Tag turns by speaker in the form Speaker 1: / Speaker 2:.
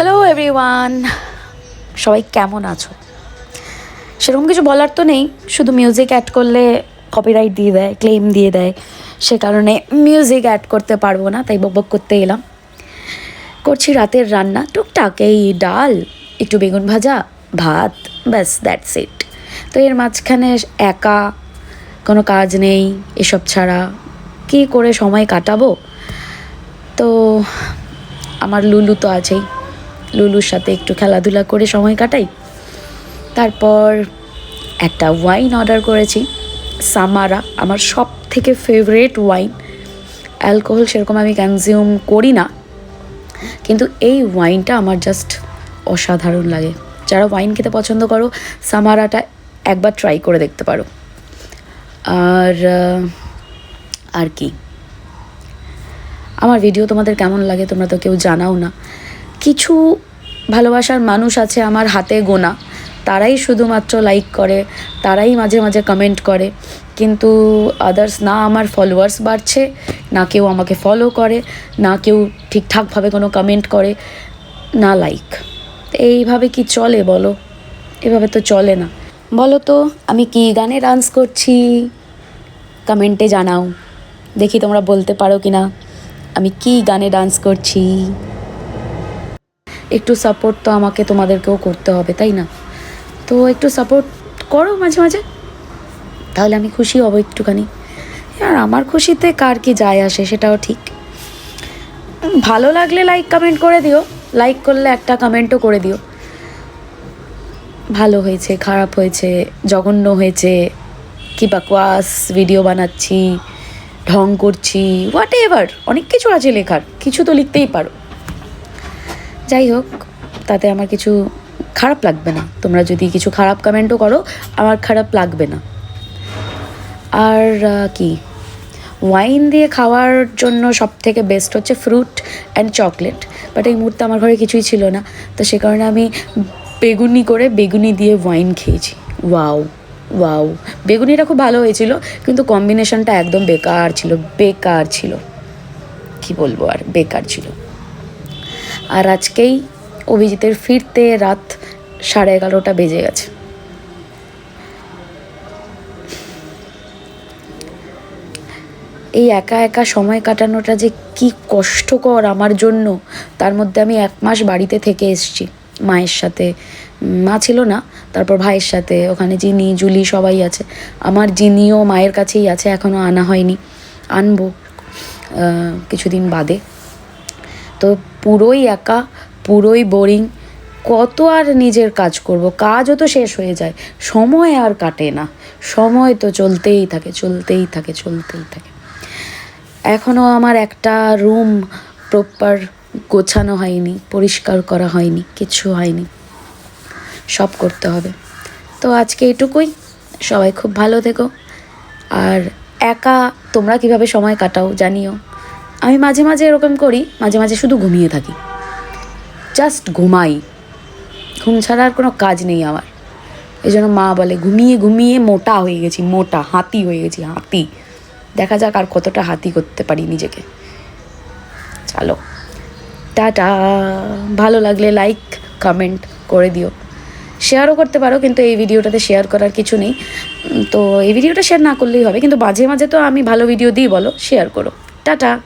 Speaker 1: Hello everyone সবাই কেমন আছো? সেরকম কিছু বলার তো নেই। শুধু মিউজিক অ্যাড করলে কপিরাইট দিয়ে দেয় ক্লেম দিয়ে দেয়। সে কারণে মিউজিক অ্যাড করতে পারব না, তাই বকবক করতে এলাম। করছি রাতের রান্না। টুকটাক, এই ডাল, একটু বেগুন ভাজা, ভাত, ব্যাস দ্যাটস ইট তো এর মাঝখানে একা, কোনো কাজ নেই, এসব ছাড়া কী করে সময় কাটাবো? তো আমার লুলু তো আছেই। লুলুর সাথে একটু খেলাধুলা করে সময় কাটাই। তারপর একটা ওয়াইন অর্ডার করেছি সামারা আমার সব থেকে ফেভারেট ওয়াইন অ্যালকোহল সেরকম আমি কনজিউম করি না, কিন্তু এই ওয়াইনটা আমার জাস্ট অসাধারণ লাগে। যারা ওয়াইন খেতে পছন্দ করো সামারাটা একবার ট্রাই করে দেখতে পারো। আর আর কি? আমার ভিডিও তোমাদের কেমন লাগে তোমরা তো কেউ জানাও না। কিছু ভালোবাসার মানুষ আছে আমার হাতে গোনা। তারাই শুধুমাত্র লাইক করে, তারাই মাঝে মাঝে কমেন্ট করে। কিন্তু আদার্স না আমার ফলোয়ার্স বাড়ছে, না কেউ আমাকে ফলো করে, না কেউ ঠিকঠাকভাবে কোনো কমেন্ট করে, না লাইক এইভাবে কি চলে বলো? এভাবে তো চলে না। বলো তো, আমি কী গানে ডান্স করছি? কমেন্টে জানাও। দেখি তোমরা বলতে পারো কি না আমি কি গানে ডান্স করছি? একটু সাপোর্ট তো আমাকে তোমাদেরকেও করতে হবে, তাই না? তো একটু সাপোর্ট করো মাঝে মাঝে, তাহলে আমি খুশি হব একটুখানি। আর আমার খুশিতে কার কি যায় আসে সেটাও ঠিক। ভালো লাগলে লাইক কমেন্ট করে দিও লাইক করলে একটা কমেন্টও করে দিও। ভালো হয়েছে, খারাপ হয়েছে, জঘন্য হয়েছে, কি বাকওয়াস ভিডিও বানাচ্ছি, ঢং করছি হোয়াট এভার অনেক কিছু আছে লেখার, কিছু তো লিখতেই পারো। যাই হোক, তাতে আমার কিছু খারাপ লাগবে না। তোমরা যদি কিছু খারাপ কমেন্টও করো, আমার খারাপ লাগবে না। আর কি? ওয়াইন দিয়ে খাওয়ার জন্য সব থেকে বেস্ট হচ্ছে ফ্রুট অ্যান্ড চকলেট বাট এই মুহূর্তে আমার ঘরে কিছুই ছিল না। তো সে কারণে আমি বেগুনি করে বেগুনি দিয়ে ওয়াইন খেয়েছি। ওয়াও ওয়াও বেগুনিটা খুব ভালো হয়েছিল, কিন্তু কম্বিনেশনটা একদম বেকার ছিল বেকার ছিল। কি বলব আর? বেকার ছিল। আর আজকেই অভিজিতের ফিরতে রাত সাড়ে এগারোটা বেজে গেছে। এই একা একা সময় কাটানোটা যে কি কষ্টকর আমার জন্য, তার মধ্যে আমি এক মাস বাড়িতে থেকে এসেছি। মায়ের সাথে, মা ছিল না, তারপর ভাইয়ের সাথে, ওখানে জিনি জুলি সবাই আছে। আমার জিনিও মায়ের কাছেই আছে এখনও আনা হয়নি। আনব কিছুদিন বাদে। তো পুরোই একা, পুরোই বোরিং কত আর নিজের কাজ করব? কাজও তো শেষ হয়ে যায়। সময় আর কাটে না। সময় তো চলতেই থাকে চলতেই থাকে চলতেই থাকে। এখনও আমার একটা রুম প্রপার গোছানো হয়নি, পরিষ্কার করা হয়নি, কিছু হয়নি। সব করতে হবে। তো আজকে এটুকুই। সবাই খুব ভালো থেকো। আর একা তোমরা কীভাবে সময় কাটাও জানিও। আমি মাঝে মাঝে এরকম করি, মাঝে মাঝে শুধু ঘুমিয়ে থাকি। জাস্ট ঘুমাই। ঘুম ছাড়া আর কোনো কাজ নেই আমার। এই জন্য মা বলে, ঘুমিয়ে ঘুমিয়ে মোটা হয়ে গেছি, মোটা, হাতি হয়ে গেছি, হাতি। দেখা যাক আর কতটা হাতি করতে পারি নিজেকে। চলো। টাটা। ভালো লাগলে লাইক কমেন্ট করে দিও। শেয়ারও করতে পারো, কিন্তু এই ভিডিওটাতে শেয়ার করার কিছু নেই। তো এই ভিডিওটা শেয়ার না করলেই হবে, কিন্তু মাঝে মাঝে তো আমি ভালো ভিডিও দিই বলো শেয়ার করো। টাটা।